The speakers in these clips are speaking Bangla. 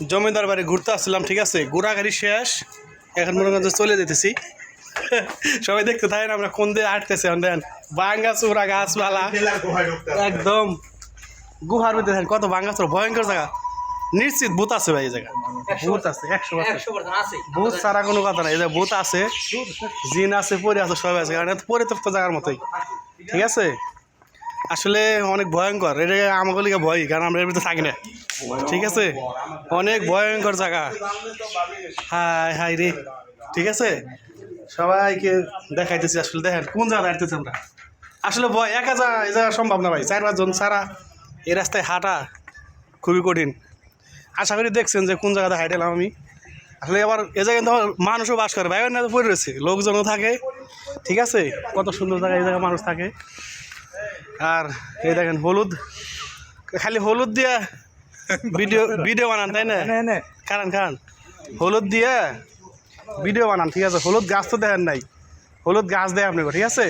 জমিদার বাড়ি ঘুরতে আসছিলাম ঠিক আছে? ঘোরাঘাড়ি শেষ। এখন মনে করেন চলে যেতেছি। সবাই দেখতে থাকেন আমরা কোন দিয়ে আটতেছি এখন দেন বাঙ্গা চূড়া গাছপালা। একদম। গুহার মধ্যে দেখেন কত বাঙ্গা চূড়া ভয়ঙ্কর জায়গা। নিশ্চিত ভূত আছে ভাই এই জায়গা ভূত আছে একশো ভূত ছাড়া কোনো কথা নাই। এই যে ভূত আছে জিন আছে পরে আছে সবাই আছে। কারণ এটা পরিত্যক্ত জায়গার মতোই। ঠিক আছে? আসলে অনেক ভয়ঙ্কর। এটা আমাকে লিগে ভয়, কারণ আমরা ভিতরে থাকি না। ঠিক আছে? অনেক ভয়ঙ্কর জায়গা। হাই হাই রে। ঠিক আছে? সবাইকে দেখাইতেছি আসলে। দেখেন, কোন জায়গা দাঁড়িয়েছি আমরা? আসলে ভয়, একা যা এই জায়গা সম্ভব না ভাই। চার পাঁচজন ছাড়া এই রাস্তায় হাঁটা খুবই কঠিন। আশা করি দেখছেন যে কোন জায়গাতে হাইটেলাম আমি। আসলে আবার এ জায়গায় কিন্তু মানুষও বাস করে। ভাই না পড়ে রয়েছে। লোকজনও থাকে। ঠিক আছে? কত সুন্দর জায়গায়, এই জায়গায় মানুষ থাকে। আর এই দেখেন হলুদ। খালি হলুদ দিয়া ভিডিও ভিডিও বানান তাই না? কারণ কারণ হলুদ দিয়ে ভিডিও বানান ঠিক আছে? হলুদ গাছ তো দেখেন নাই। হলুদ গাছ দেয় আপনাকে ঠিক আছে?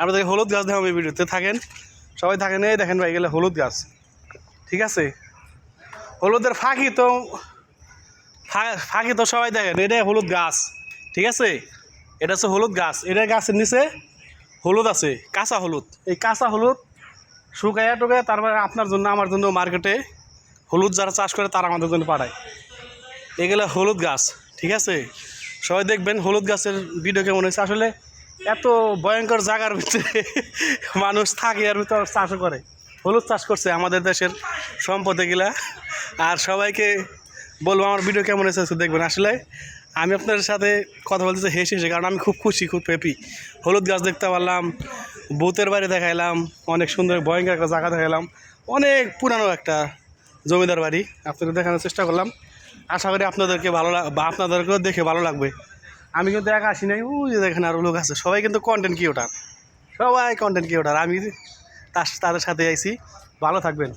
আপনাদের হলুদ গাছ হবে ভিডিওতে থাকেন? সবাই থাকেন এই দেখেন ভাই গেলে হলুদ গাছ। ঠিক আছে? হলুদের ফাঁকি তো ফাঁকি তো সবাই দেখেন এটা হলুদ গাছ। ঠিক আছে? এটা হচ্ছে হলুদ গাছ এটা গাছের নিচে হলুদ আছে কাঁচা হলুদ। এই কাঁচা হলুদ শুকাইয়া টুকাইয়া তারপরে আপনার জন্য আমার জন্য মার্কেটে হলুদ যারা চাষ করে তারা আমাদের জন্য পাঠায়। এগুলো হলুদ গাছ ঠিক আছে? সবাই দেখবেন হলুদ গাছের ভিডিও কেমন হয়েছে। আসলে এত ভয়ঙ্কর জায়গার ভিতরে মানুষ থাকে আর ভিতরে চাষও করে। হলুদ চাষ করছে আমাদের দেশের সম্পদ এগুলা। আর সবাইকে বলব আমার ভিডিও কেমন হয়েছে দেখবেন। আসলে আমি আপনাদের সাথে কথা বলতে বলতেছি হেসে হেসে, কারণ আমি খুব খুশি, খুব হ্যাপি হলুদ গাছ দেখতে পারলাম, ভূতের বাড়ি দেখাইলাম, অনেক সুন্দর, ভয়ঙ্কর একটা জায়গা দেখাইলাম, অনেক পুরানো একটা জমিদার বাড়ি। আপনাদের দেখানোর চেষ্টা করলাম। আশা করি আপনাদেরকে ভালো বা আপনাদেরকেও দেখে ভালো লাগবে। আমি কিন্তু একা আসি নাই, ওই দেখেন আরও লোক আছে। সবাই কিন্তু কন্টেন্ট ক্রিয়েটার সবাই কন্টেন্ট ক্রিয়েটার আমি তার, তাদের সাথে আইছি। ভালো থাকবেন।